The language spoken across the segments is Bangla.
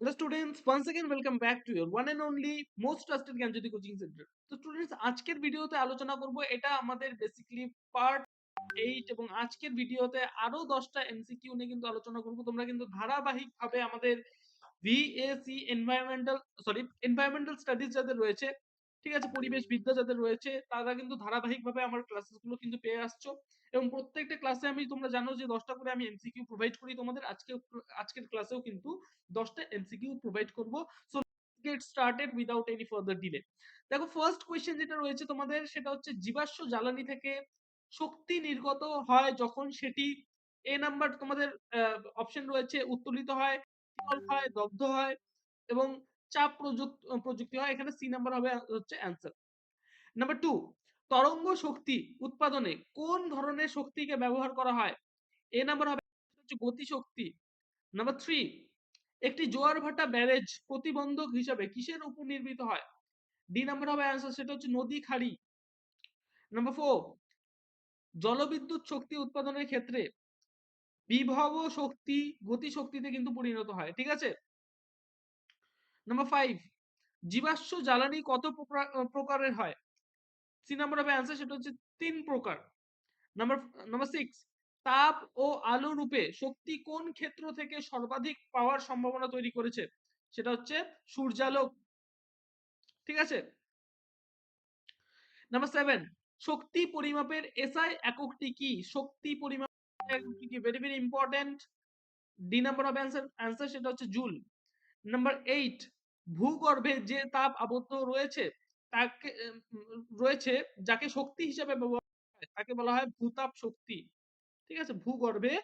Hello students, once again welcome back to your one and only most trusted Gyanjyoti coaching centre তো স্টুডেন্টস আজকের ভিডিওতে আলোচনা করব এটা আমাদের বেসিক্যালি পার্ট এইট এবং আজকের ভিডিওতে আরও দশটা এমসিকিউ নিয়ে কিন্তু আলোচনা করব। তোমরা কিন্তু ধারাবাহিক ভাবে আমাদের ভিএসি এনভায়রনমেন্টাল সরি এনভায়রনমেন্টাল স্টাডিজ যাদের রয়েছে ঠিক আছে, পরিবেশ বিদ্যা যাদের রয়েছে, তারা কিন্তু ধারাবাহিকভাবে আমার ক্লাসেসগুলো কিন্তু পেয়ে আসছো। এবং প্রত্যেকটা ক্লাসে আমি, তোমরা জানো যে দশটা করে আমি এমসিকিউ প্রোভাইড করি তোমাদের। আজকে, আজকের ক্লাসেও কিন্তু দশটা এমসিকিউ প্রোভাইড করব। So get started without any further delay দেখো ফার্স্ট কোয়েশ্চেন যেটা রয়েছে তোমাদের, সেটা হচ্ছে, জীবাশ্ম জ্বালানি থেকে শক্তি নির্গত হয় যখন সেটি এ নাম্বার তোমাদের অপশন রয়েছে, উত্তোলিত হয় হয়, দগ্ধ হয় এবং চাপ প্রযুক্তি হয়, এখানে সি নাম্বার হবে হচ্ছে অ্যান্সার নাম্বার টু তরঙ্গ শক্তি উৎপাদনে কোন ধরনের শক্তিকে ব্যবহার করা হয়? এ নাম্বার হবে হচ্ছে গতি শক্তি নাম্বার থ্রি একটি জোয়ার ভাটা ব্যারেজ প্রতিবন্ধক হিসাবে কিসের উপর নির্মিত হয়? ডি নাম্বার হবে অ্যান্সার সেটা হচ্ছে নদী খাড়ি। নাম্বার ফোর জলবিদ্যুৎ শক্তি উৎপাদনের ক্ষেত্রে বিভব শক্তি গতি শক্তিতে কিন্তু পরিণত হয়, ঠিক আছে? নাম্বার ফাইভ জীবাশ্ম জ্বালানি কত প্রকারের হয়? সি নাম্বার হবে অ্যান্সার সেটা হচ্ছে তিন প্রকার। নাম্বার নাম্বার সিক্স তাপ ও আলো রূপে শক্তি কোন ক্ষেত্র থেকে সর্বাধিক পাওয়ার সম্ভাবনা তৈরি করেছে? সেটা হচ্ছে সূর্যালোক। ঠিক আছে? নাম্বার সেভেন শক্তি পরিমাপের এসআই এককটি কি? শক্তি পরিমাপ এককটি কি? Very very important D number of answer answer সেটা হচ্ছে জুল। নাম্বার এইট ভূগর্ভে যে তাপ আবদ্ধ রয়েছে, তাকে রয়েছে, যাকে শক্তি হিসেবে ব্যবহার তাকে বলা হয় ভূতাপ শক্তি। ঠিক আছে? ভূগর্ভে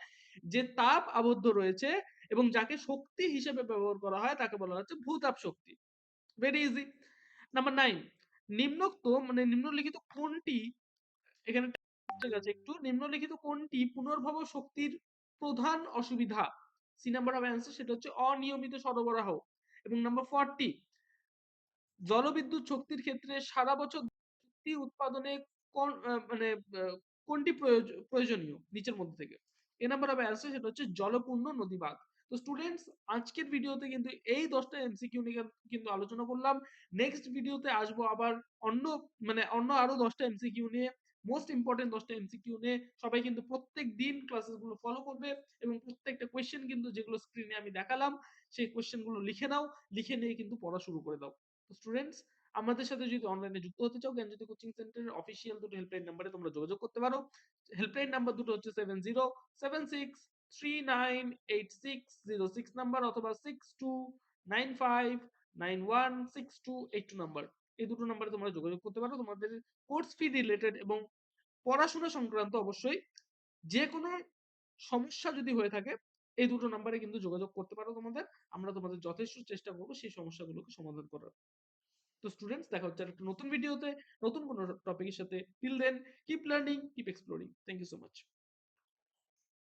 যে তাপ আবদ্ধ রয়েছে এবং যাকে শক্তি হিসেবে ব্যবহার করা হয়, তাকে বলা হচ্ছে ভূতাপ শক্তি। ভেরি ইজি নাম্বার নাইন নিম্নোক্ত মানে নিম্নলিখিত কোনটি, এখানে আছে একটু, নিম্নলিখিত কোনটি পুনর্ভব শক্তির প্রধান অসুবিধা? সি নাম্বার অফ অ্যান্সার সেটা হচ্ছে অনিয়মিত সরবরাহ। এবং নাম্বার ফোরটি জলবিদ্যুৎ শক্তির ক্ষেত্রে সারা বছর শক্তি উৎপাদনে মানে কোনটি প্রয়োজনীয় নিচের মধ্যে থেকে? এ নাম্বার হবে অ্যান্সার সেটা হচ্ছে জলপূর্ণ নদী বাঁধ তো স্টুডেন্টস আজকের ভিডিওতে কিন্তু এই দশটা এমসিকিউ নিয়ে কিন্তু আলোচনা করলাম। নেক্সট ভিডিওতে আসব আবার অন্য মানে অন্য আরও দশটা এমসিকিউ নিয়ে। মোস্ট ইম্পর্টেন্ট দশটা এমসিকিউ নিয়ে সবাই কিন্তু প্রত্যেক দিন ক্লাসেসগুলো ফলো করবে এবং প্রত্যেকটা কোয়েশ্চেন কিন্তু যেগুলো স্ক্রিনে আমি দেখালাম, সেই কোয়েশ্চেনগুলো লিখে নাও, লিখে নিয়ে কিন্তু পড়া শুরু করে দাও। তো স্টুডেন্টস আমাদের সাথে যদি অনলাইনে যুক্ত হতে চাও জ্ঞানজ্যোতি কোচিং সেন্টারের অফিসিয়াল দুটো হেল্পলাইন নাম্বারে তোমরা যোগাযোগ করতে পারো। হেল্পলাইন নাম্বার দুটো হচ্ছে seven zero seven six three nine eight six zero six number অথবা six two nine five nine one six two eight two number এই দুটো নাম্বারে তোমরা যোগাযোগ করতে পারো। তোমাদের কোর্স ফি রিলেটেড এবং পড়াশোনা সংক্রান্ত অবশ্যই যে কোনো সমস্যা যদি হয়ে থাকে, এই দুটো নাম্বারে কিন্তু যোগাযোগ করতে পারো তোমাদের। আমরা তোমাদের যথেষ্ট চেষ্টা করব সেই সমস্যাগুলোকে সমাধান করার। তো স্টুডেন্টস দেখা হচ্ছে একটা নতুন ভিডিওতে নতুন কোনো টপিকের সাথে। Till then keep learning keep exploring thank you so much